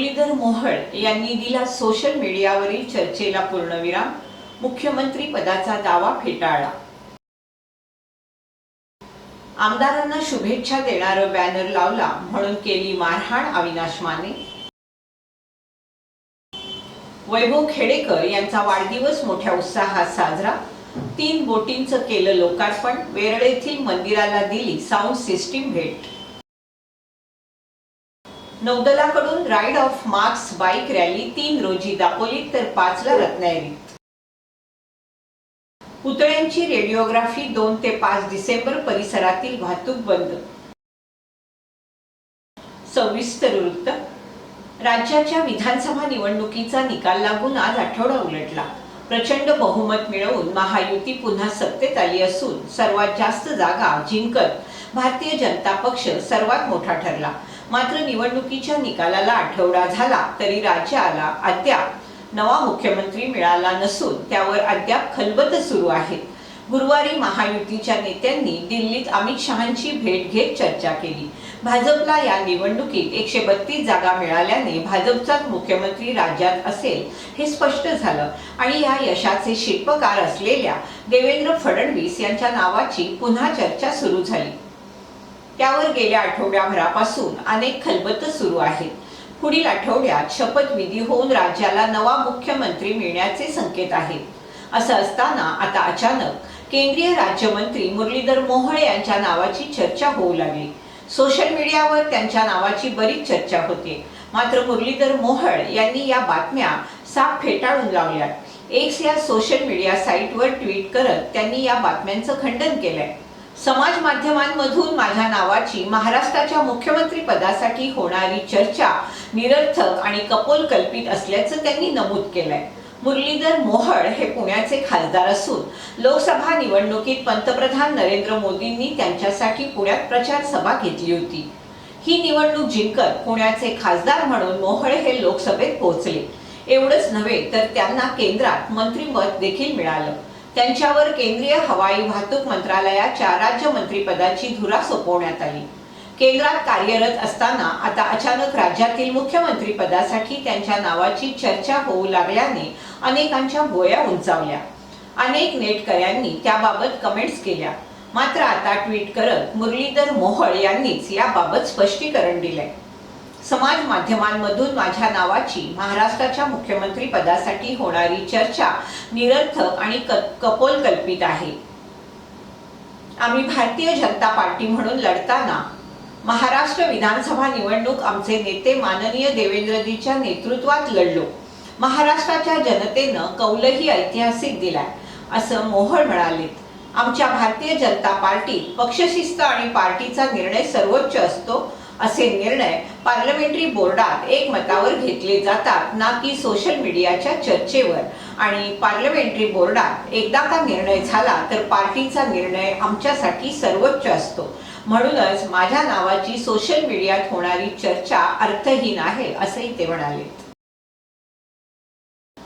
मुरलीधर मोहळ यांनी दिला सोशल मीडियावरील चर्चेला पूर्णविराम. मुख्यमंत्री पदाचा दावा फेटाळला. आमदारांना शुभेच्छा देणारं बॅनर लावला म्हणून केली मारहाण अविनाश माने. वैभव खेडेकर यांचा वाढदिवस मोठ्या उत्साहात साजरा. तीन बोटींचं केलं लोकार्पण. वेरळेतील मंदिराला दिली साऊंड सिस्टीम भेट. नौदलाकडून ride of marks bike rally तीन रोजी दापोलीत तर पाचला रत्नागिरीत पुतळ्यांची रेडिओग्राफी दोन ते पाच डिसेंबर परिसरातील वाहतूक बंद. सविस्तर वृत्त. राज्याच्या विधानसभा निवडणुकीचा निकाल लागून आज आठवडा उलटला. प्रचंड बहुमत मिळवून महायुती पुन्हा सत्तेत आली असून सर्वात जास्त जागा जिंकत भारतीय जनता पक्ष सर्वात मोठा ठरला. मात्र निवडणुकीच्या निकालाला आठवडा झाला तरी राज्याला अद्याप नवा मुख्यमंत्री मिळाला नसून त्यावर अद्याप खलबत सुरू आहेत गुरुवारी महायुतीच्या नेत्यांनी दिल्लीत अमित शहांची भेट घेत चर्चा केली. भाजपला या निवडणुकीत एकशे बत्तीस जागा मिळाल्याने भाजपचाच मुख्यमंत्री राज्यात असेल हे स्पष्ट झालं आणि या यशाचे शिल्पकार असलेल्या देवेंद्र फडणवीस यांच्या नावाची पुन्हा चर्चा सुरू झाली. त्यावर गेल्या आठवड्याभरापासून अनेक खलबत सुरू आहेत. पुढील आठवड्यात शपथविधी होऊन राज्याला नवा मुख्यमंत्री मिळण्याचे संकेत आहेत. असं असताना आता अचानक केंद्रीय राज्यमंत्री मुरलीधर मोहळे यांच्या नावाची चर्चा होऊ लागली. सोशल मीडियावर त्यांच्या नावाची बरीच चर्चा होते. मात्र मुरलीधर मोहळ यांनी या बातम्या साफ फेटाळून लावल्या एक्स या सोशल मीडिया साईटवर ट्विट करत त्यांनी या बातम्यांचं खंडन केलंय. समाज माध्यमांमधून माझ्या नावाची महाराष्ट्राच्या मुख्यमंत्री पदासाठी होणारी चर्चा निरर्थक आणि कपोलकल्पित असल्याचं त्यांनी नमूद केलंय. मुरलीधर मोहळ हे पुण्याचे खासदार असून लोकसभा निवडणुकीत पंतप्रधान नरेंद्र मोदींनी त्यांच्यासाठी पुण्यात प्रचार सभा घेतली होती. ही निवडणूक जिंकत पुण्याचे खासदार म्हणून मोहळ हे लोकसभेत पोहोचले. एवढंच नव्हे तर त्यांना केंद्रात मंत्रिपद देखील मिळालं. त्यांच्यावर केंद्रीय हवाई वाहतूक मंत्रालयाच्या राज्यमंत्रीपदाची धुरा सोपवण्यात आली. केंद्रात कार्यरत असताना आता अचानक राज्यातील मुख्यमंत्री पदासाठी त्यांच्या नावाची चर्चा होऊ लागल्याने अनेकांच्या भोया उंचावल्या. अनेक नेटकऱ्यांनी त्याबाबत कमेंट्स केल्या. मात्र आता ट्विट करत मुरलीधर मोहोळ यांनीच याबाबत स्पष्टीकरण दिलंय. समाज माध्यमांमधून माझ्या नावाची महाराष्ट्राच्या मुख्यमंत्री पदासाठी होणारी चर्चा निरर्थक आणि कपोल कल्पित आहे. आम्ही भारतीय जनता पार्टी म्हणून लढताना महाराष्ट्र विधानसभा निवडणूक आमचे नेते माननीय देवेंद्रजीच्या नेतृत्वात लढलो. महाराष्ट्राच्या जनतेनं कौलही ऐतिहासिक दिलाय असं मोहोळ म्हणाले. आमच्या भारतीय जनता पार्टीत पक्षशिस्त आणि पार्टीचा निर्णय सर्वोच्च असतो असे निर्णय पार्लमेंटरी बोर्डात एकमतावर घेतले जातात ना की सोशल मीडियाच्या चर्चेवर. आणि पार्लमेंटरी बोर्डात एकदा का निर्णय झाला तर पार्टीचा निर्णय आमच्यासाठी सर्वोच्च असतो. म्हणूनच माझ्या नावाची सोशल मीडियात होणारी चर्चा अर्थहीन आहे असंही ते म्हणाले.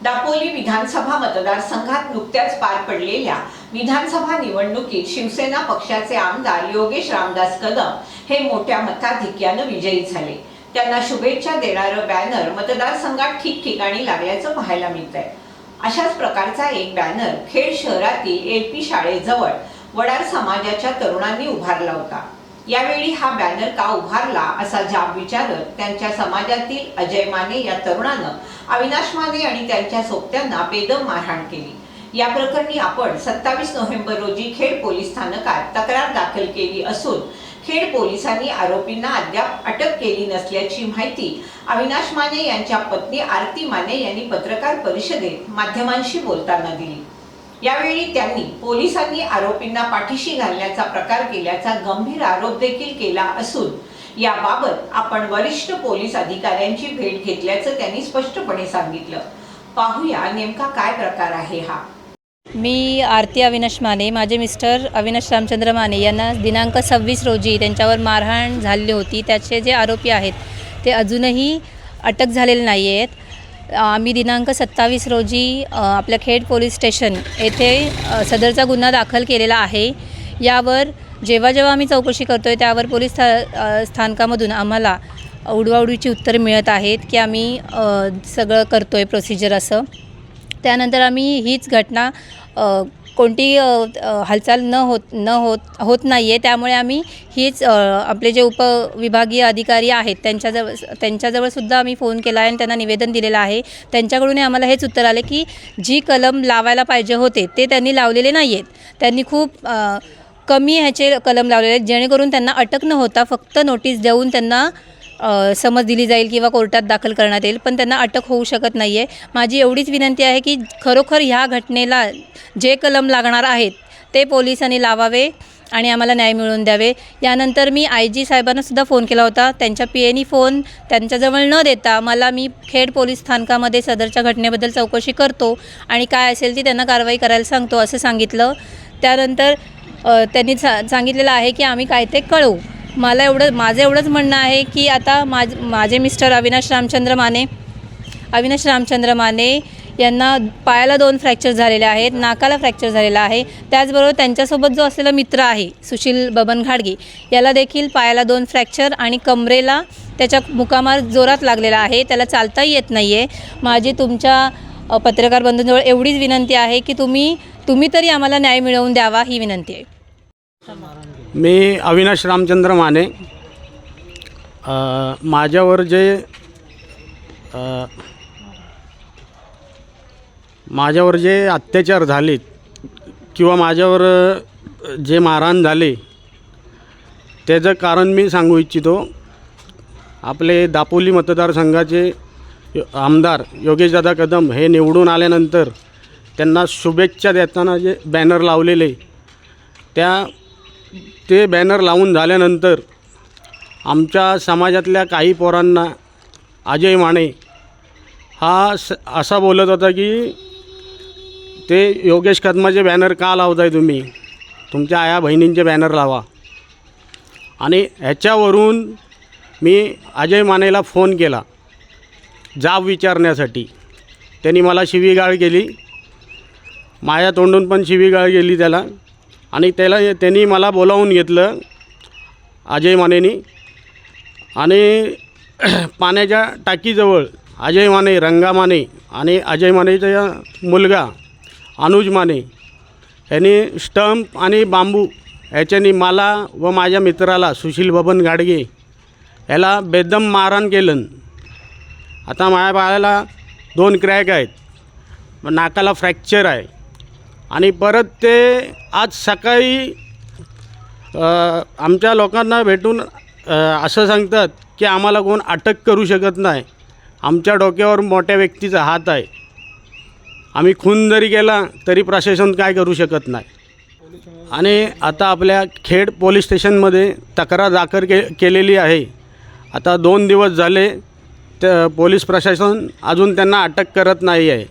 दापोली विधानसभा मतदारसंघात नुकत्याच पार पडलेल्या विधानसभा निवडणुकीत शिवसेना पक्षाचे आमदार योगेश रामदास कदम हे मोठ्या मताधिक्यानं विजयी झाले. त्यांना शुभेच्छा देणारं बॅनर मतदारसंघात ठिकठिकाणी लागल्याचं पाहायला मिळत आहे अशाच प्रकारचा एक बॅनर खेड शहरातील एल पी शाळेजवळ वडार समाजाच्या तरुणांनी उभारला होता. यावेळी हा बॅनर का उभारला असा जाब विचारत त्यांच्या समाजातील अजय माने या तरुणानं अविनाश माने आणि त्यांच्या सोबत्यांना बेदम मारहाण केली. या प्रकरणी आपण सत्तावीस नोव्हेंबर रोजी खेड पोलीस स्थानकात तक्रार दाखल केली असून खेड पोलिसांनी आरोपींना अद्याप अटक केली नसल्याची माहिती अविनाश माने यांच्या पत्नी आरती माने यांनी पत्रकार परिषदेत माध्यमांशी बोलताना दिली. यावेळी त्यांनी पोलिसांनी आरोपींना पाठीशी घालण्याचा प्रकार केल्याचा गंभीर आरोप देखील केला असून याबाबत आपण वरिष्ठ पोलीस अधिकाऱ्यांची भेट घेतल्याचं त्यांनी स्पष्टपणे सांगितलं. पाहूया नेमका काय प्रकार आहे हा. मी आरती अविनाश माने माझे मिस्टर अविनाश रामचंद्र माने यांना दिनांक सव्वीस रोजी त्यांच्यावर मारहाण झालेली होती. त्याचे जे आरोपी आहेत ते अजूनही अटक झालेले नाही आहेत आम्ही दिनांक सत्तावीस रोजी आपल्या खेड पोलीस स्टेशन येथे सदरचा गुन्हा दाखल केलेला आहे. यावर जेव्हा जेव्हा आम्ही चौकशी करतो आहे त्यावर पोलीस स्था स्थानकामधून आम्हाला उडवाउडवीची उत्तरं मिळत आहेत की आम्ही सगळं करतो आहे प्रोसिजर असं. त्यानंतर आम्ही हीच घटना कोणती हालचाल न होत न होत होत नाही आहे त्यामुळे आम्ही हीच आपले जे उपविभागीय अधिकारी आहेत त्यांच्याजवळ त्यांच्याजवळसुद्धा आम्ही फोन केला आहे आणि त्यांना निवेदन दिलेलं आहे. त्यांच्याकडूनही आम्हाला हेच उत्तर आले की जी कलम लावायला पाहिजे होते ते त्यांनी लावलेले नाही आहेत त्यांनी खूप कमी ह्याचे कलम लावलेले आहेत जेणेकरून त्यांना अटक न होता फक्त नोटीस देऊन त्यांना समज दिली जाईल किंवा कोर्टात दाखल करण्यात येईल पण त्यांना अटक होऊ शकत नाही आहे माझी एवढीच विनंती आहे की खरोखर ह्या घटनेला जे कलम लागणार आहेत ते पोलिसांनी लावावे आणि आम्हाला न्याय मिळवून द्यावे. यानंतर मी आय जी साहेबांना सुद्धा फोन केला होता. त्यांच्या पी एनी फोन त्यांच्याजवळ न देता मला मी खेड पोलीस स्थानकामध्ये सदरच्या घटनेबद्दल चौकशी करतो आणि काय असेल ती त्यांना कारवाई करायला सांगतो असं सांगितलं. त्यानंतर त्यांनी सा सांगितलेलं आहे की आम्ही काय ते कळवू. मला एवढं माझं एवढंच म्हणणं आहे की आता माझ माझे मिस्टर अविनाश रामचंद्र माने अविनाश रामचंद्र माने यांना पायाला दोन फ्रॅक्चर झालेले आहेत नाकाला फ्रॅक्चर झालेला आहे. त्याचबरोबर त्यांच्यासोबत जो असलेला मित्र आहे सुशील बबन घाडगे याला देखील पायाला दोन फ्रॅक्चर आणि कमरेला त्याच्या मुकामार जोरात लागलेला आहे. त्याला चालताही येत नाही आहे माझी तुमच्या पत्रकार बंधूंजवळ एवढीच विनंती आहे की तुम्ही तुम्ही तरी आम्हाला न्याय मिळवून द्यावा ही विनंती आहे. मी अविनाश रामचंद्र माने. माझ्यावर जे माझ्यावर जे अत्याचार झाले किंवा माझ्यावर जे मारहाण झाले त्याचं कारण मी सांगू इच्छितो. आपले दापोली मतदारसंघाचे आमदार योगेशदादा कदम हे निवडून आल्यानंतर त्यांना शुभेच्छा देताना जे बॅनर लावलेले त्या ते बॅनर लावून झाल्यानंतर आमच्या समाजातल्या काही पोरांना अजय माने हा स असा बोलत होता की ते योगेश कदमाचे बॅनर का लावताय तुम्ही? तुमच्या आया बहिणींचे बॅनर लावा. आणि ह्याच्यावरून मी अजय मानेला फोन केला जाब विचारण्यासाठी. त्यांनी मला शिवीगाळ केली. माझ्या तोंडून पण शिवीगाळ गेली त्याला. आणि त्याला त्यांनी मला बोलावून घेतलं अजय मानेनी. आणि पाण्याच्या टाकीजवळ अजय माने रंगा माने आणि अजय मानेचा मुलगा अनुज माने यांनी स्टंप आणि बांबू ह्याच्यानी मला व माझ्या मित्राला सुशील बबन गाडगे याला बेदम मारहाण केलं. आता माझ्या बाळाला दोन क्रॅक आहेत. नाकाला फ्रॅक्चर आहे. आणि परत ते आज सकाळी आमच्या लोकांना भेटून असं सांगतात की आम्हाला कोण अटक करू शकत नाही. आमच्या डोक्यावर मोठ्या व्यक्तीचा हात आहे. आम्ही खून जरी केला तरी प्रशासन काय करू शकत नाही. आणि आता आपल्या खेड पोलीस स्टेशनमध्ये तक्रार दाखल के केलेली आहे. आता दोन दिवस झाले तर पोलीस प्रशासन अजून त्यांना अटक करत नाही आहे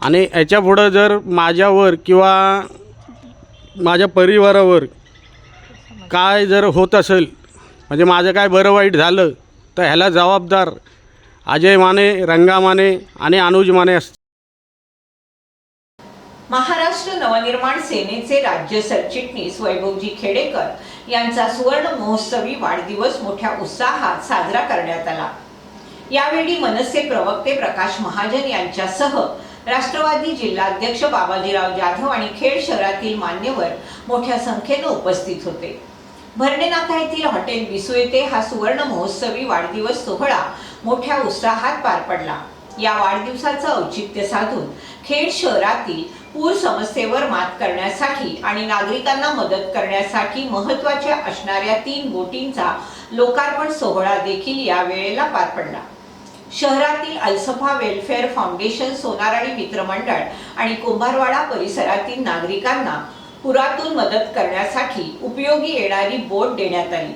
आणि याच्यापुढं जर माझ्यावर किंवा माझ्या परिवारावर काय जर होत असेल म्हणजे माझं काय बरं वाईट झालं तर ह्याला जबाबदार अजय माने रंगा माने आणि अनुज माने असतील. महाराष्ट्र नवनिर्माण सेनेचे राज्य सरचिटणीस वैभवजी खेडेकर यांचा सुवर्ण महोत्सवी वाढदिवस मोठ्या उत्साहात साजरा करण्यात आला. यावेळी मनसे प्रवक्ते प्रकाश महाजन यांच्यासह राष्ट्रवादी जिल्हाध्यक्ष बाबाजीराव जाधव आणि खेड शहरातील मान्यवर मोठ्या संख्येनं उपस्थित होते. भरणे नाका येथील हॉटेल बिसू येथे हा सुवर्ण महोत्सवी वाढदिवस सोहळा मोठ्या उत्साहात पार पडला. या वाढदिवसाचं औचित्य साधून खेड शहरातील पूर समस्येवर मात करण्यासाठी आणि नागरिकांना मदत करण्यासाठी महत्त्वाच्या असणाऱ्या तीन बोटींचा लोकार्पण सोहळा देखील या वेळेला पार पडला. शहरातील अल्सफा वेलफेअर फाउंडेशन सोनाराणी मित्रमंडळ आणि कुंभारवाडा परिसरातील नागरिकांना पुरातून मदत करण्यासाठी उपयोगी येणारी बोट देण्यात आली.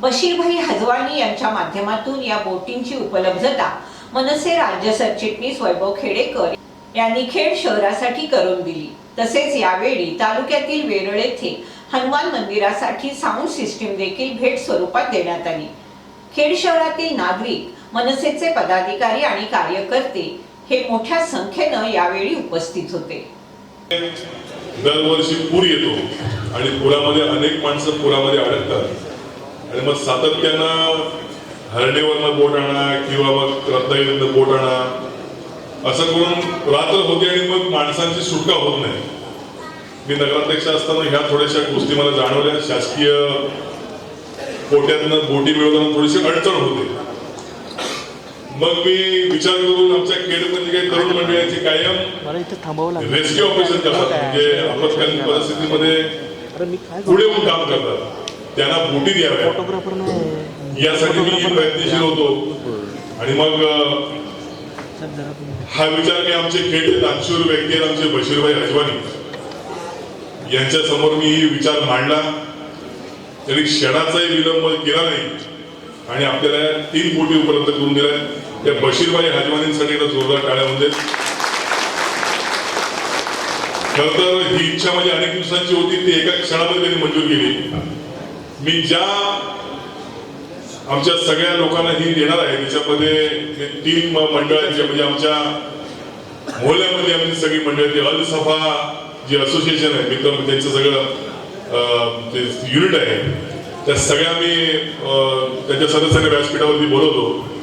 बशीरभाई हजवाणी यांच्या माध्यमातून या बोटींची उपलब्धता मनसे राज्य सरचिटणीस वैभव खेडेकर यांनी खेड शहरासाठी करून दिली. तसेच यावेळी तालुक्यातील वेरळ येथे हनुमान मंदिरासाठी साऊंड सिस्टीम देखील भेट स्वरूपात देण्यात आली. खेड शहरातील नागरिक मनसेचे पदाधिकारी आणि कार्यकर्ते हे मोठ्या संख्येनं यावेळी उपस्थित होते. दरवर्षी पूर येतो आणि पुरामध्ये अनेक माणसं पुरामध्ये अडकतात. आणि मग सातत्यानं हरणेवरनं बोट आणा किंवा मग रत्नागिरीनं बोट आणा असं करून रात्र होते आणि मग माणसांची सुटका होत नाही. मी नगराध्यक्ष असताना ह्या थोड्याशा गोष्टी मला जाणवल्या. शासकीय कोट्यातनं बोटी मिळवताना थोडीशी अडचण होते. मग मी विचार करून आमच्या केडमध्ये काही तरुण मंडळाची कायम रेस्क्यू ऑपरेशन करतात. म्हणजे आपत्कालीन परिस्थितीमध्ये पुढे येऊन काम करतात. त्यांना बोटी द्याव्या. यासाठी मी प्रयत्नशील होतो. आणि मग हा विचार मी आमचे खेळ दानशूर व्यक्ती आमचे बशीरभाई अजवानी यांच्या समोर मी ही विचार मांडला. त्यांनी क्षणाचाही विलंब केला नाही. आणि आपल्याला तीन कोटी उपलब्ध करून दिल्या. त्या बशीरबाई हजमानींसाठी एकदा जोरदार टाळ्या म्हणजे खर तर ही इच्छा माझी अनेक दिवसांची होती ती एका क्षणामध्ये त्यांनी मंजूर केली. मी ज्या आमच्या सगळ्या लोकांना ही देणार आहे त्याच्यामध्ये हे तीन मंडळ मंडळांचे म्हणजे आमच्या मोहल्यामध्ये आमची सगळी मंडळ ती अल सफा जी असोसिएशन आहे मित्र त्यांचं सगळं अं, ते युनिट आहे. त्या सगळ्या मी अं, त्यांच्या सदस्यांना व्यासपीठावरती बोलवतो.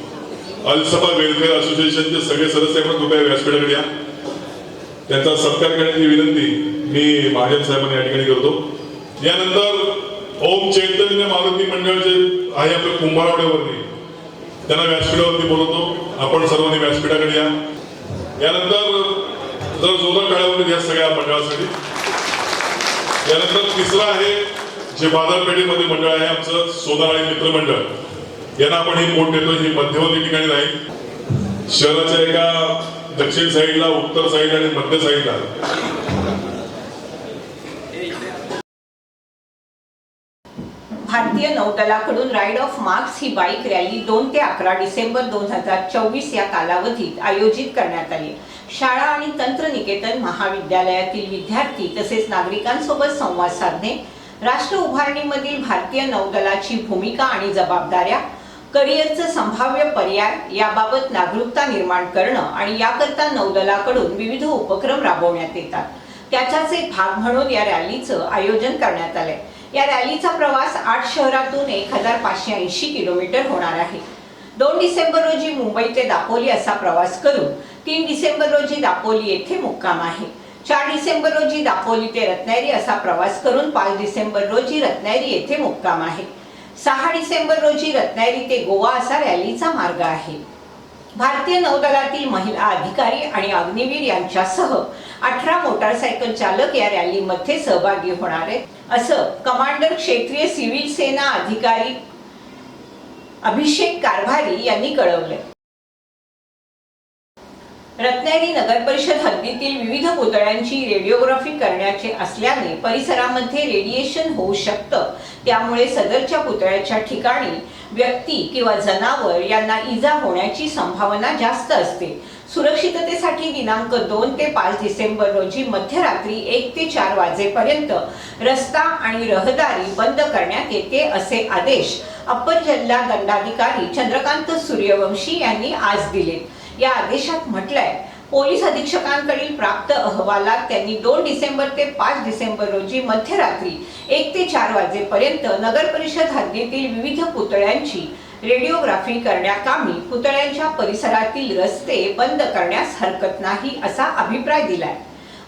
अलसभा वेलफेअर असोसिएशनचे सगळे सदस्य पण कृपया व्यासपीठाकडे या. त्यांचा सत्कार करण्याची विनंती मी महाजन साहेबांना या ठिकाणी करतो. यानंतर ओम चैतन्य मारुती मंडळाचे आहे आपल्या कुंभारवाड्यावरती त्यांना व्यासपीठावरती बोलवतो. आपण सर्वांनी व्यासपीठाकडे या. यानंतर जर जोरा काळावर या सगळ्या मंडळासाठी. यानंतर तिसरा आहे जे बाजारपेठेमध्ये मंडळ आहे आमचं सोनार आणि मित्रमंडळ यांना आपण हे मोठ देतो ही मध्यवर्ती ठिकाणी नाही. शहराच्या एका दक्षिण साईडला उत्तर साईड आणि मध्य साईडला. भारतीय नौदलाकडून राईड ऑफ मार्क्स ही बाईक रॅली दोन ते अकरा डिसेंबर दोन हजार चोवीस या कालावधीत आयोजित करण्यात आली. शाळा आणि तंत्रनिकेतन महाविद्यालयातील विद्यार्थी तसेच नागरिकांसोबत संवाद साधणे राष्ट्र उभारणीमधील भारतीय नौदलाची भूमिका आणि जबाबदाऱ्या करिअरचं संभाव्य पर्याय याबाबत जागरूकता निर्माण करणं आणि याकरता नौदलाकडून विविध उपक्रम राबवण्यात येतात. त्याचाच एक भाग म्हणून या रॅलीचं आयोजन करण्यात आलंय. या रॅलीचा प्रवास आठ शहरातून एक हजार पाचशे ऐंशी किलोमीटर होणार आहे. दोन डिसेंबर रोजी मुंबई ते दापोली असा प्रवास करून तीन डिसेंबर रोजी दापोली येथे मुक्काम आहे. चार डिसेंबर रोजी दापोली ते रत्नागिरी असा प्रवास करून पाच डिसेंबर रोजी रत्नागिरी येथे मुक्काम आहे. सहा डिसेंबर रोजी रत्नागिरी ते गोवा असा रॅलीचा मार्ग आहे. भारतीय नौदलातील महिला अधिकारी आणि अग्निवीर यांच्यासह अठरा मोटारसायकल चालक या रॅलीमध्ये सहभागी होणार आहेत. असं कमांडर क्षेत्रीय सिव्हिल सेना अधिकारी अभिषेक कारभारी यांनी कळवलंय. रत्नागिरी नगर परिषद हद्दीतील विविध पुतळ्यांची रेडिओग्राफी करण्याचे असल्याने परिसरामध्ये रेडिएशन होऊ शकतं. त्यामुळे सदरच्या पुतळ्याच्या ठिकाणी व्यक्ती किंवा जनावर यांना इजा होण्याची संभावना जास्त असते. सुरक्षिततेसाठी दिनांक दोन ते पाच डिसेंबर रोजी मध्यरात्री एक ते चार वाजेपर्यंत रस्ता आणि रहदारी बंद करण्यात येते असे आदेश अप्पर जिल्हा दंडाधिकारी चंद्रकांत सूर्यवंशी यांनी आज दिले. या आदेशात म्हटलंय पोलीस अधीक्षकांकडील प्राप्त अहवालात त्यांनी दोन डिसेंबर ते पाच डिसेंबर रोजी मध्यरात्री एक ते चार वाजेपर्यंत नगर परिषद हद्दीतील विविध पुतळ्यांची रेडिओग्राफी करण्याकामी पुतळ्यांच्या परिसरातील रस्ते बंद करण्यास हरकत नाही असा अभिप्राय दिलाय.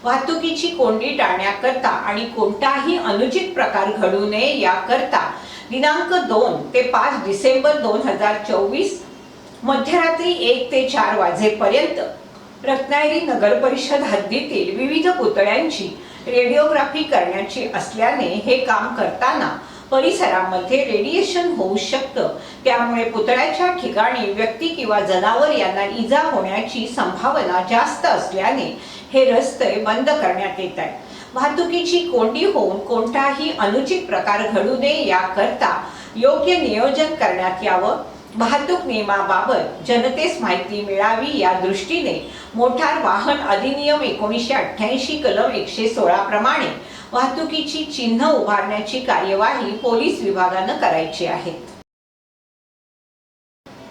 वाहतुकीची कोंडी टाळण्याकरता आणि कोणताही अनुचित प्रकार घडू नये याकरता दिनांक दोन ते पाच डिसेंबर दोन हजार चोवीस मध्यरात्री एक ते चार वाजेपर्यंत रत्नागिरी नगर परिषद हद्दीतील विविध पुतळ्यांची रेडिओग्राफी करण्याची असल्याने हे काम करताना परिसरामध्ये रेडिएशन होऊ शकतं. त्यामुळे पुतळ्याच्या ठिकाणी व्यक्ती किंवा जनावर यांना इजा होण्याची संभावना जास्त असल्याने हे रस्ते बंद करण्यात येत आहेत. वाहतुकीची कोंडी होऊन कोणताही अनुचित प्रकार घडू नये याकरता योग्य नियोजन करण्यात यावं. वाहतूक नियमाबाबत जनतेस माहिती मिळावी या दृष्टीने मोटार वाहन अधिनियम एकोणीसशे अठ्ठ्याऐंशी कलम एकशे सोळा प्रमाणे वाहतुकीची चिन्ह उभारण्याची कार्यवाही पोलीस विभागानं करायची आहे.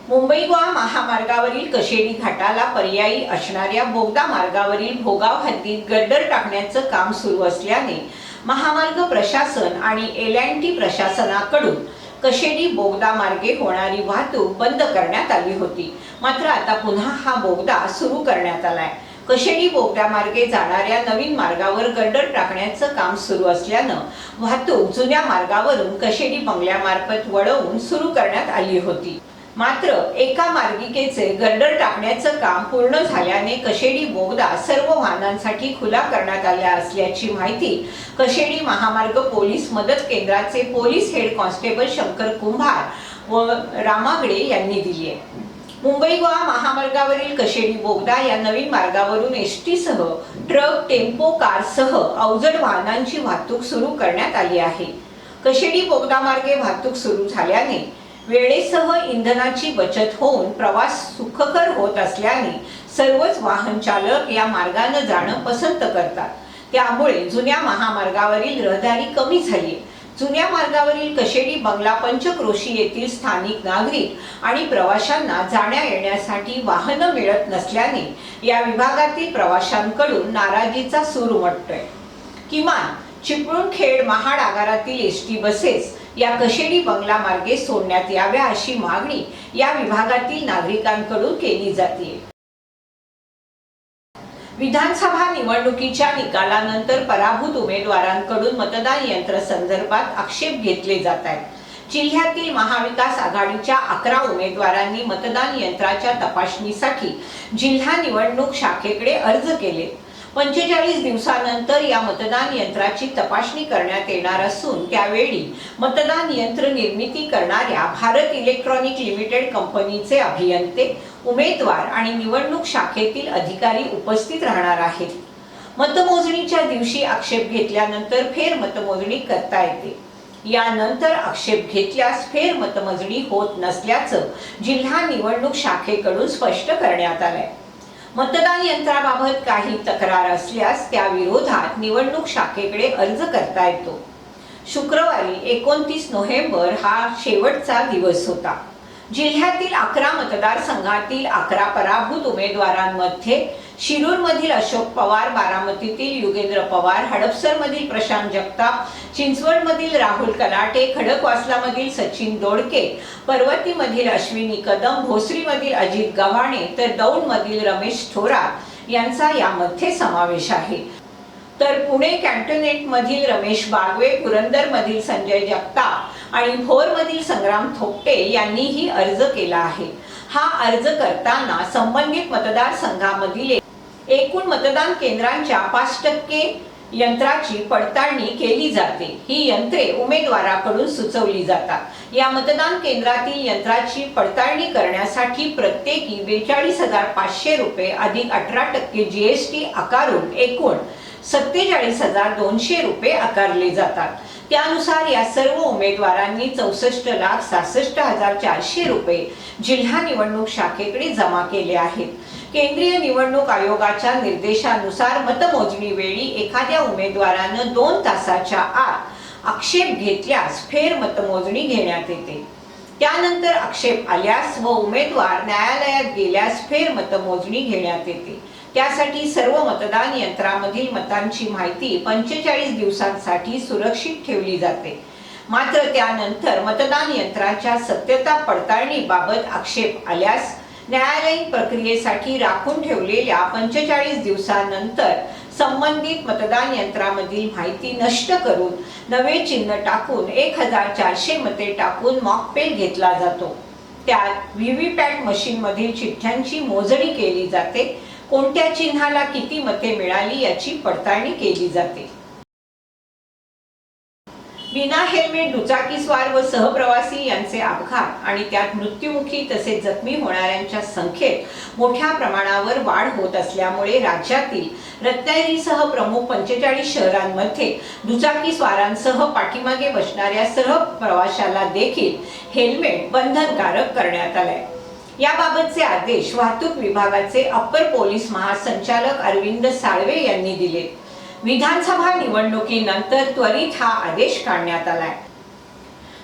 मुंबई गोवा महामार्गावरील कशेडी घाटाला पर्यायी असणाऱ्या बोगदा मार्गावरील भोगाव हद्दीत गड्डर टाकण्याचं काम सुरू असल्याने महामार्ग प्रशासन आणि एल अँड टी प्रशासनाकडून कशेडी बोगदा मार्गे होणारी वाहतूक बंद करण्यात आली होती. मात्र आता पुन्हा हा बोगदा सुरू करण्यात आलाय. कशेडी बोगद्यामार्गे जाणाऱ्या नवीन मार्गावर गर्डर टाकण्याचं काम सुरू असल्यानं वाहतूक जुन्या मार्गावरून कशेडी बंगल्यामार्फत वळवून सुरू करण्यात आली होती. मात्र एका मार्गिकेचे गर्डर टाकण्याचं काम पूर्ण झाल्याने कशेडी बोगदा सर्व वाहनांसाठी खुला करण्यात आला असल्याची माहिती कशेडी महामार्ग पोलीस मदत केंद्राचे police head constable Shankar Kumbhar व रामागडे यांनी दिली आहे. मुंबई गोवा महामार्गावरील कशेडी बोगदा या नवीन मार्गावरून एस टीसह ट्रक टेम्पो कारसह अवजड वाहनांची वाहतूक सुरू करण्यात आली आहे. कशेडी बोगदा मार्गे वाहतूक सुरू झाल्याने वेळेसह इंधनाची बचत होऊन प्रवास सुखकर होत असल्याने सर्वच वाहन चालक या मार्गानं जाणं पसंत करतात. त्यामुळे जुन्या महामार्गावरील रहदारी कमी झाली. जुन्या मार्गावरील कशेडी बंगला पंचक्रोशी येथील स्थानिक नागरिक आणि प्रवाशांना जाण्या येण्यासाठी वाहनं मिळत नसल्याने या विभागातील प्रवाशांकडून नाराजीचा सूर उमटतोय. किमान चिपळूण खेड महाड आगारातील एस टी बसेस या कशेडी बंगला मार्गे सोडण्यात याव्या अशी मागणी या विभागातील नागरिकांकडून केली जाते. विधानसभा निवडणुकीच्या निकालानंतर पराभूत उमेदवारांकडून मतदान यंत्र संदर्भात आक्षेप घेतले जात आहेत. जिल्ह्यातील महाविकास आघाडीच्या अकरा उमेदवारांनी मतदान यंत्राच्या तपासणीसाठी जिल्हा निवडणूक शाखेकडे अर्ज केले. पंचेचाळीस दिवसानंतर या मतदान यंत्राची तपासणी करण्यात येणार असून त्यावेळी मतदान यंत्र निर्मिती करणाऱ्या भारत इलेक्ट्रॉनिक लिमिटेड कंपनीचे अभियंते उमेदवार आणि निवडणूक शाखेतील अधिकारी उपस्थित राहणार आहेत. मतमोजणीच्या दिवशी आक्षेप घेतल्यानंतर फेर मतमोजणी करता येते. यानंतर आक्षेप घेतल्यास फेर मतमोजणी होत नसल्याचं जिल्हा निवडणूक शाखेकडून स्पष्ट करण्यात आलंय. मतदान यंत्राबाबत काही तक्रार असल्यास त्या विरोधात निवडणूक शाखेकडे अर्ज करता येतो. शुक्रवारी एकोणतीस नोव्हेंबर हा शेवटचा दिवस होता. जिल्ह्यातील अकरा मतदारसंघातील अकरा पराभूत उमेदवारांमध्ये शिरूरमधील अशोक पवार बारामतीतील युगेंद्र पवार हडपसरमधील प्रशांत जगताप चिंचवडमधील राहुल कलाटे खडकवासलामधील सचिन दोडके पर्वतीमधील अश्विनी कदम भोसरीमधील अजित गव्हाणे तर दौंडमधील रमेश थोरात यांचा यामध्ये समावेश आहे. तर पुणे कॅन्टोनेटमधील रमेश बागवे पुरंदरमधील संजय जगताप आणि भोरमधील संग्राम थोपटे यांनीही अर्ज केला आहे. हा अर्ज करताना संबंधित मतदारसंघामधील एकूण मतदान केंद्रांच्या पाच टक्के यंत्राची पडताळणी केली जाते. ही यंत्रे उमेदवाराकडून सुचवली जातात. या मतदान केंद्रातील यंत्राची पडताळणी करण्यासाठी प्रत्येकी बेचाळीस हजार पाचशे रुपये अधिक अठरा टक्के जी एस टी आकारून एकूण सत्तेचाळीस हजार दोनशे रुपये आकारले जातात. त्यानुसार या सर्व उमेदवारांनी चौसष्ट लाख सहासष्ट हजार चारशे रुपये जिल्हा निवडणूक शाखेकडे जमा केले आहेत. केंद्रीय निवडणूक आयोगाच्या निर्देशानुसार मतमोजणी वेळी एखाद्या उमेदवारानं दोन तासाच्या आत आक्षेप घेतल्यास फेर मतमोजणी घेण्यात येते. त्यानंतर आक्षेप आल्यास व उमेदवार न्यायालयात गेल्यास फेर मतमोजणी घेण्यात येते. त्यासाठी सर्व मतदान यंत्रामधील मतांची माहिती पंचेचाळीस दिवसांसाठी सुरक्षित ठेवली जाते. मात्र त्यानंतर मतदान यंत्राच्या सत्यता पडताळणीबाबत आक्षेप आल्यास न्यायालयीन प्रक्रियेसाठी राखून ठेवलेल्या पंचेचाळीस दिवसानंतर संबंधित मतदान यंत्रामधील माहिती नष्ट करून नवे चिन्ह टाकून एक हजार चारशे मते टाकून मॉकपेल घेतला जातो. त्यात व्हीव्हीपॅट मशीनमधील चिठ्ठ्यांची मोजणी केली जाते. कोणत्या चिन्हाला किती मते मिळाली याची पडताळणी केली जाते. विना हेल्मेट दुचाकीस्वार व सहप्रवासी यांचे अपघात आणि त्यात मृत्युमुखी तसेच जखमी होणाऱ्यांच्या संख्येत मोठ्या प्रमाणावर वाढ होत असल्यामुळे राज्यातील रत्नागिरीसह प्रमुख पंचेचाळीस शहरांमध्ये दुचाकीस्वारांसह पाठीमागे बसणाऱ्या सहप्रवाशाला प्रवाशाला देखील हेल्मेट बंधनकारक करण्यात आलंय. याबाबतचे आदेश वाहतूक विभागाचे अप्पर पोलीस महासंचालक अरविंद साळवे यांनी दिले. विधानसभा निवडणुकीनंतर त्वरित हा आदेश काढण्यात आलाय.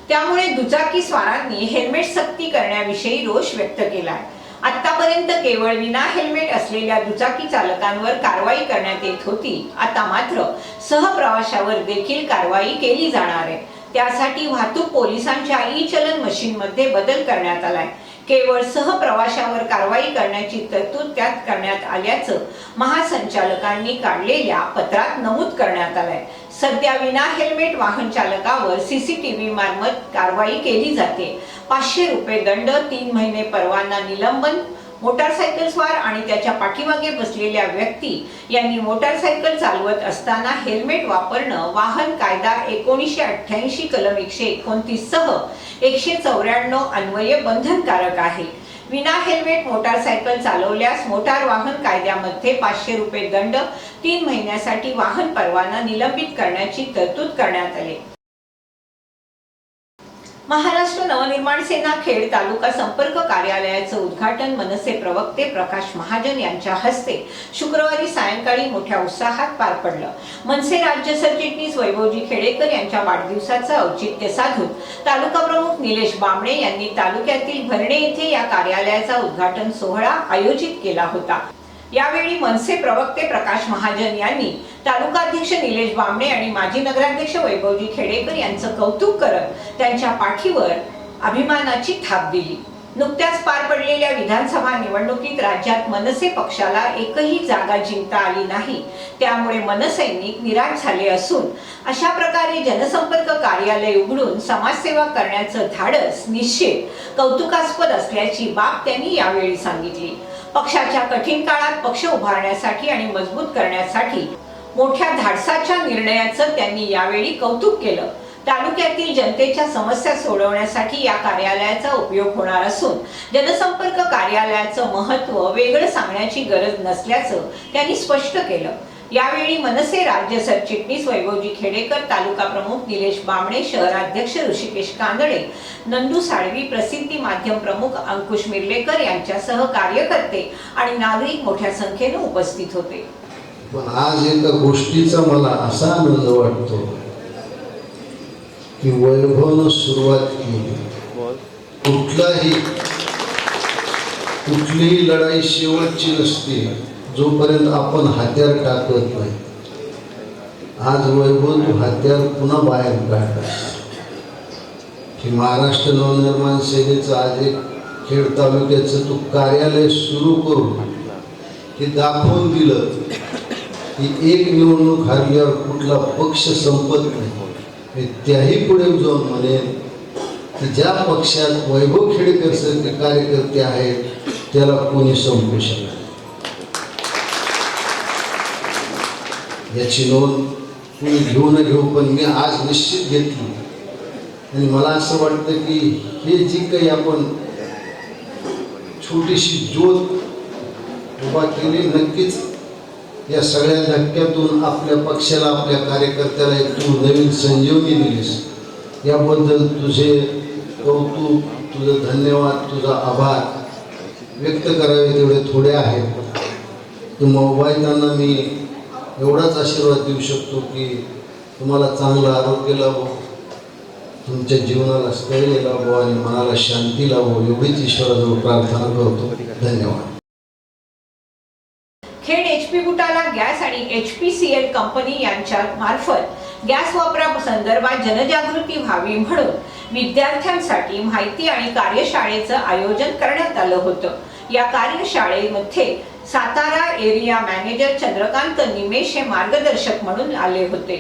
त्यामुळे दुचाकी स्वारांनी हेल्मेट सक्ती करण्याविषयी रोष व्यक्त केलाय. आतापर्यंत केवळ विना हेल्मेट असलेल्या दुचाकी चालकांवर कारवाई करण्यात येत होती. आता मात्र सहप्रवाशावर देखील कारवाई केली जाणार आहे. त्यासाठी वाहतूक पोलिसांच्या ई चलन मशीन मध्ये बदल करण्यात आलाय. केवळ सहप्रवाशावर कारवाई करण्याची तरतूद त्यात करण्यात आल्याचं महासंचालकांनी काढलेल्या पत्रात नमूद करण्यात आलंय. सध्या विना हेल्मेट वाहन चालकावर सीसीटीव्ही मार्फत कारवाई केली जाते. पाचशे रुपये दंड तीन महिने परवाना निलंबन मोटारसायकल स्वार आणि त्याच्या पाठीमागे बसलेल्या व्यक्ती यांनी मोटारसायकल चालवत असताना हेल्मेट वापरणं वाहन कायदा एकोणीसशे अठ्ठ्याऐंशी कलम एकशे एकोणतीस सह एकशे चौऱ्याण्णव अन्वये बंधनकारक आहे. विना हेल्मेट मोटारसायकल चालवल्यास मोटार वाहन कायद्यामध्ये पाचशे रुपये दंड तीन महिन्यासाठी वाहन परवाना निलंबित करण्याची तरतूद करण्यात आली. महाराष्ट्र नवनिर्माण सेना खेड तालुका संपर्क कार्यालयाचं उद्घाटन मनसे प्रवक्ते प्रकाश महाजन यांच्या हस्ते शुक्रवारी सायंकाळी मोठ्या उत्साहात पार पडलं. मनसे राज्य सरचिटणीस वैभवजी खेडेकर यांच्या वाढदिवसाचं औचित्य साधून तालुका प्रमुख निलेश बामणे यांनी तालुक्यातील भरणे येथे या कार्यालयाचा उद्घाटन सोहळा आयोजित केला होता. यावेळी मनसे प्रवक्ते प्रकाश महाजन यांनी तालुकाध्यक्ष निलेश बामणे आणि माजी नगराध्यक्ष वैभवजी खेडेकर यांचं कौतुक करत त्यांच्या पाठीवर अभिमानाची थाप दिली. नुकत्याच पार पडलेल्या विधानसभा निवडणुकीत राज्यात मनसे पक्षाला एकही जागा जिंकता आली नाही. त्यामुळे मनसैनिक निराश झाले असून अशा प्रकारे जनसंपर्क कार्यालय उघडून समाजसेवा करण्याचं धाडस निश्चित कौतुकास्पद असल्याची बाब त्यांनी यावेळी सांगितली. पक्षाच्या कठीण काळात पक्ष उभारण्यासाठी आणि मजबूत करण्यासाठी मोठ्या धाडसाच्या निर्णयाचं त्यांनी यावेळी कौतुक केलं. तालुक्यातील जनतेच्या समस्या सोडवण्यासाठी या कार्यालयाचा उपयोग होणार असून जनसंपर्क कार्यालयाचं महत्त्व वेगळं सांगण्याची गरज नसल्याचं त्यांनी स्पष्ट केलं. यावेळी मनसे राज्य सरचिटणीस वैभवजी खेडेकर तालुका प्रमुख निलेश बामणे शहराध्यक्ष ऋषिकेश कांदळे नंदू साळवी प्रसिद्धी माध्यम प्रमुख अंकुश मिर्लेकर यांच्यासह कार्यकर्ते आणि नागरिक मोठ्या संख्येने उपस्थित होते. पण आज एका गोष्टीचा मला असा आनंद वाटतो की वैभवनं सुरुवात केली. कुठलाही कुठलीही लढाई शेवटची नसते. जोपर्यंत आपण हत्यार टाकत नाही आज वैभव तू हत्यार पुन्हा बाहेर काढला की महाराष्ट्र नवनिर्माण सेनेचं आज एक खेड तालुक्याचं तू कार्यालय सुरू करून हे दाखवून दिलं की एक निवडणूक हरल्यावर कुठला पक्ष संपत नाही. मी त्याही पुढे जाऊन म्हणेन की ज्या पक्षात वैभव खेडेकर सारखे कार्यकर्ते आहेत त्याला कोणी संपू शकत याची नोंद कुणी घेऊ न घेऊ पण मी आज निश्चित घेतली. आणि मला असं वाटतं की हे जी काही आपण छोटीशी ज्योत उभा केली नक्कीच या सगळ्या धक्क्यातून आपल्या पक्षाला आपल्या कार्यकर्त्याला एक तू नवीन संजीवनी दिलीस. याबद्दल तुझे कौतुक तुझं धन्यवाद तुझा आभार व्यक्त करावे तेवढे थोडे आहेत. तू मोबाईलांना मी एवढाच आशीर्वाद देऊ शकतो की तुम्हाला चांगलं आरोग्य लाभो तुमच्या जीवनाला स्थैर्य लाभो आणि मनाला शांती लाभो एवढीच ईश्वराजवळ प्रार्थना करतो. धन्यवाद. Khed H P Gutala gas आणि H P C L company यांच्या मार्फत गॅस वापरा संदर्भात जनजागृती व्हावी म्हणून विद्यार्थ्यांसाठी माहिती आणि कार्यशाळेचं आयोजन करण्यात आलं होतं. या कार्यशाळेमध्ये सातारा एरिया मॅनेजर चंद्रकांत निमेश हे मार्गदर्शक म्हणून आले होते.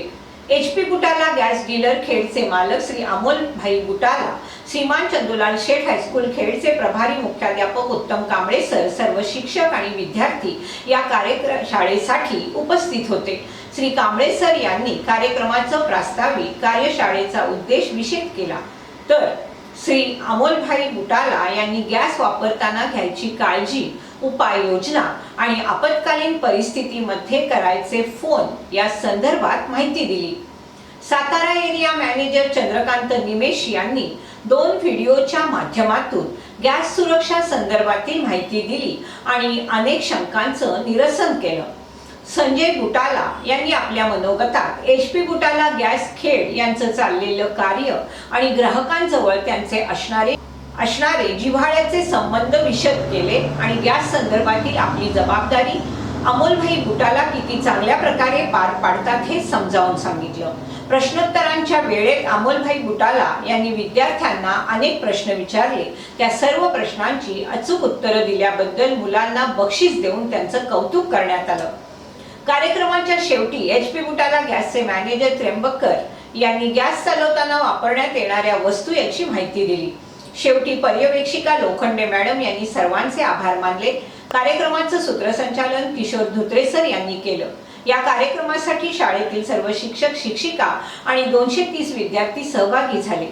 H P Butala gas dealer खेडचे मालक श्री अमोल भाई बुटाला श्रीमान चंदुलाल शेठ हायस्कूल खेडचे प्रभारी मुख्याध्यापक उत्तम कांबळे सर सर्व शिक्षक आणि विद्यार्थी या कार्यशाळेसाठी उपस्थित होते. श्री कांबळे सर यांनी कार्यक्रमाचं प्रास्ताविक कार्यशाळेचा उद्देश विषद केला. तर श्री अमोलभाई बुटाला यांनी गॅस वापरताना घ्यायची काळजी उपाययोजना आणि आपत्कालीन परिस्थितीमध्ये करायचे फोन या संदर्भात माहिती दिली. सातारा एरिया मॅनेजर चंद्रकांत निमेश यांनी दोन व्हिडिओच्या माध्यमातून गॅस सुरक्षा संदर्भातील माहिती दिली आणि अनेक शंकांचं निरसन केलं. संजय बुटाला यांनी आपल्या मनोगतात H P Butala gas Khed यांचं चाललेलं कार्य आणि ग्राहकांजवळ त्यांचे असणारे असणारे जिव्हाळ्याचे संबंध विशद केले आणि गॅस संदर्भातील आपली जबाबदारी अमोलभाई बुटाला किती चांगल्या प्रकारे पार पाडतात हे समजावून सांगितलं. प्रश्नोत्तरांच्या वेळेत अमोलभाई बुटाला यांनी विद्यार्थ्यांना अनेक प्रश्न विचारले. त्या सर्व प्रश्नांची अचूक उत्तरं दिल्याबद्दल मुलांना बक्षीस देऊन त्यांचं कौतुक करण्यात आलं. कार्यक्रमाच्या शेवटी एच पी बुटाला गॅसचे मॅनेजर त्र्यंबकर यांनी गॅस चालवताना वापरण्यात येणाऱ्या वस्तू याची माहिती दिली. शेवटी पर्यवेक्षिका लोखंडे मॅडम यांनी सर्वांचे आभार मानले. कार्यक्रमाचं सूत्रसंचालन किशोर धुत्रेसर यांनी केलं. या कार्यक्रमासाठी शाळेतील सर्व शिक्षक शिक्षिका आणि दोनशे तीस विद्यार्थी सहभागी झाले.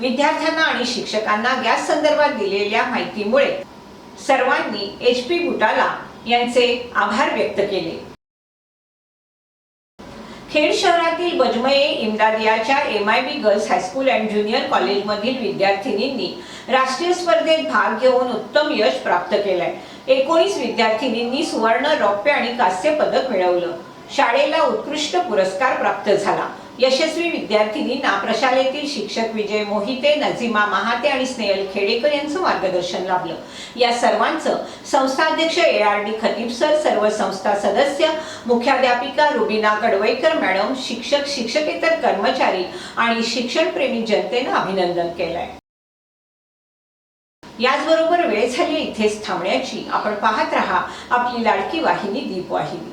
विद्यार्थ्यांना आणि शिक्षकांना गॅस संदर्भात दिलेल्या माहितीमुळे सर्वांनी एच पी बुटाला यांचे आभार व्यक्त केले. खेड शहरातील Bazme इमदादियाच्या M I B girls high school and junior कॉलेजमधील विद्यार्थिनींनी राष्ट्रीय स्पर्धेत भाग घेऊन उत्तम यश प्राप्त केलंय. एकोणीस विद्यार्थिनींनी सुवर्ण रौप्य आणि कांस्य पदक मिळवलं. शाळेला उत्कृष्ट पुरस्कार प्राप्त झाला. यशस्वी विद्यार्थिनींना प्रशालेतील शिक्षक विजय मोहिते नझीमा महाते आणि स्नेहल खेडेकर यांचं मार्गदर्शन लाभलं. या सर्वांचं संस्थाध्यक्ष A R D Khatib sir सर्व संस्था सदस्य मुख्याध्यापिका रुबिना कडवईकर मॅडम शिक्षक शिक्षकेतर कर्मचारी आणि शिक्षणप्रेमी जनतेनं अभिनंदन केलंय. याचबरोबर वेळ झाली इथेच थांबण्याची. आपण पाहत रहा आपली लाडकी वाहिनी दीप वाहिनी